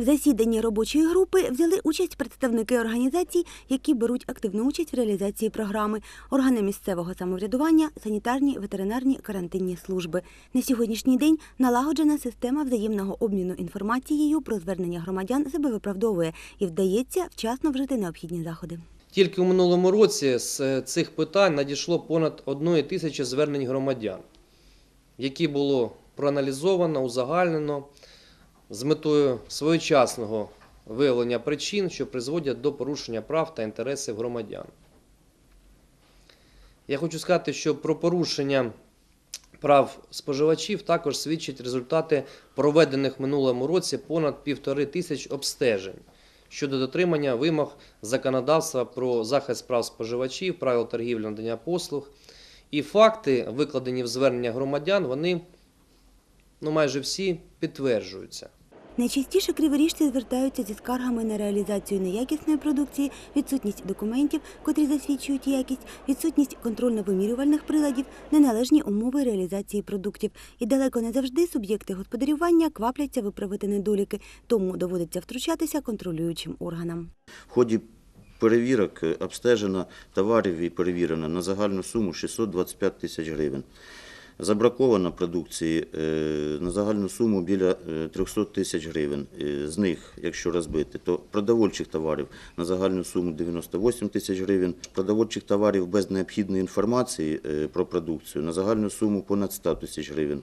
В засіданні робочої групи взяли участь представники організацій, які беруть активну участь в реалізації програми, органи місцевого самоврядування, санітарні, ветеринарні, карантинні служби. На сьогоднішній день налагоджена система взаємного обміну інформацією про звернення громадян себе виправдовує і вдається вчасно вжити необхідні заходи. Тільки у минулому році з е, цих питань надійшло понад одної тисячі звернень громадян, які було проаналізовано, узагальнено з метою своєчасного виявлення причин, що призводять до порушення прав та інтересів громадян. Я хочу сказати, що про порушення прав споживачів також свідчать результати проведених в минулому році понад півтори тисяч обстежень щодо дотримання вимог законодавства про захист прав споживачів, правил торгівлі надання послуг. І факти, викладені в звернення громадян, вони ну, майже всі підтверджуються. Найчастіше криворіжці звертаються зі скаргами на реалізацію неякісної продукції, відсутність документів, котрі засвідчують якість, відсутність контрольно-вимірювальних приладів, неналежні умови реалізації продуктів. І далеко не завжди суб'єкти господарювання квапляться виправити недоліки, тому доводиться втручатися контролюючим органам. В ході перевірок е, обстежено товарів і перевірено на загальну суму 625 тисяч гривень. Забраковано продукції е, на загальну суму біля е, 300 тисяч гривень. Е, З них, якщо розбити, то продовольчих товарів на загальну суму 98 тисяч гривень, продовольчих товарів без необхідної інформації е, про продукцію на загальну суму понад 100 тисяч гривень.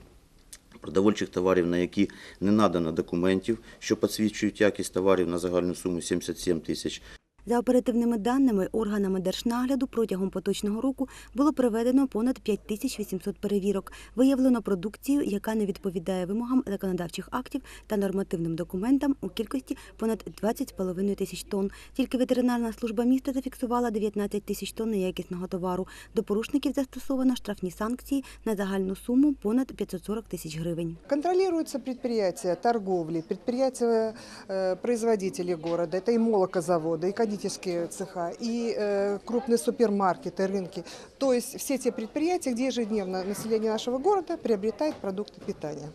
Продовольчих товарів, на які не надано документів, що посвідчують якість товарів на загальну суму 77 тисяч. За оперативними даними органами держнагляду протягом поточного року було проведено понад 5800 перевірок. Виявлено продукцію, яка не відповідає вимогам законодавчих актів та нормативним документам у кількості понад 20,5 тисяч тонн. Тільки ветеринарна служба міста зафіксувала 19 тисяч тонн неякісного товару. До порушників застосовано штрафні санкції на загальну суму понад 540 тисяч гривень. Контролируются предприятия торговли, предприятия э, производителей города, это и молокозаводы, и кондитерские цеха, и э, крупные супермаркеты, рынки. То есть все те предприятия, где ежедневно население нашего города приобретает продукты питания.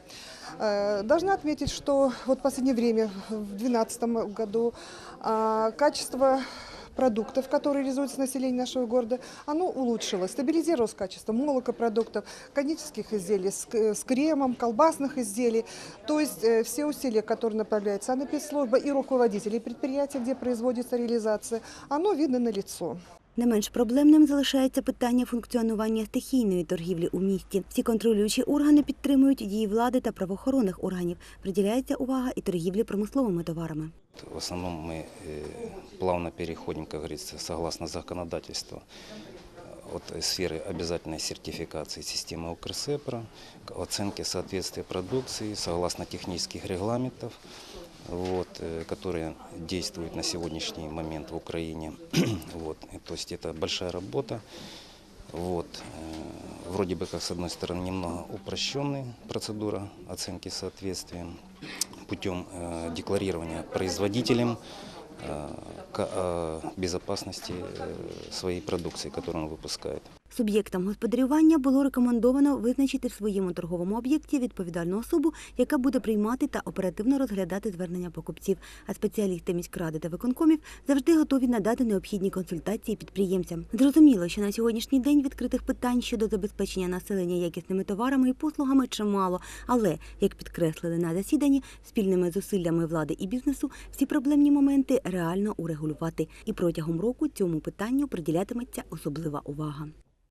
Э, Должна отметить, что вот в последнее время, в 2012 году, а, качество продуктов, которые реализуются население нашего города, оно улучшилось, стабилизировалось качество молокопродуктов, кондитерских изделий с, к- с кремом, колбасных изделий. То есть э, все усилия, которые направляет санэпидслужба и руководители предприятия, где производится реализация, оно видно на лицо. Не менш проблемним залишається питання функціонування стихійної торгівлі у місті. Всі контролюючі органи підтримують дії влади та правоохоронних органів. Приділяється увага і торгівлі промисловими товарами. В основном мы э, плавно переходим, как говорится, согласно законодательству э, от сферы обязательной сертификации системы УКРСЭПРа к оценке соответствия продукции согласно технических регламентов, вот, э, которые действуют на сегодняшний момент в Украине. вот, и то есть это большая работа. Вот, э, вроде бы как с одной стороны немного упрощенная процедура оценки соответствия путем э, декларирования производителем э, к э, безопасности э, своей продукции, которую он выпускает. Суб'єктам господарювання було рекомендовано визначити в своєму торговому об'єкті відповідальну особу, яка буде приймати та оперативно розглядати звернення покупців. А спеціалісти міськради та виконкомів завжди готові надати необхідні консультації підприємцям. Зрозуміло, що на сьогоднішній день відкритих питань щодо забезпечення населення якісними товарами і послугами чимало. Але як підкреслили на засіданні, спільними зусиллями влади і бізнесу всі проблемні моменти реально урегулювати. І протягом року цьому питанню приділятиметься особлива увага.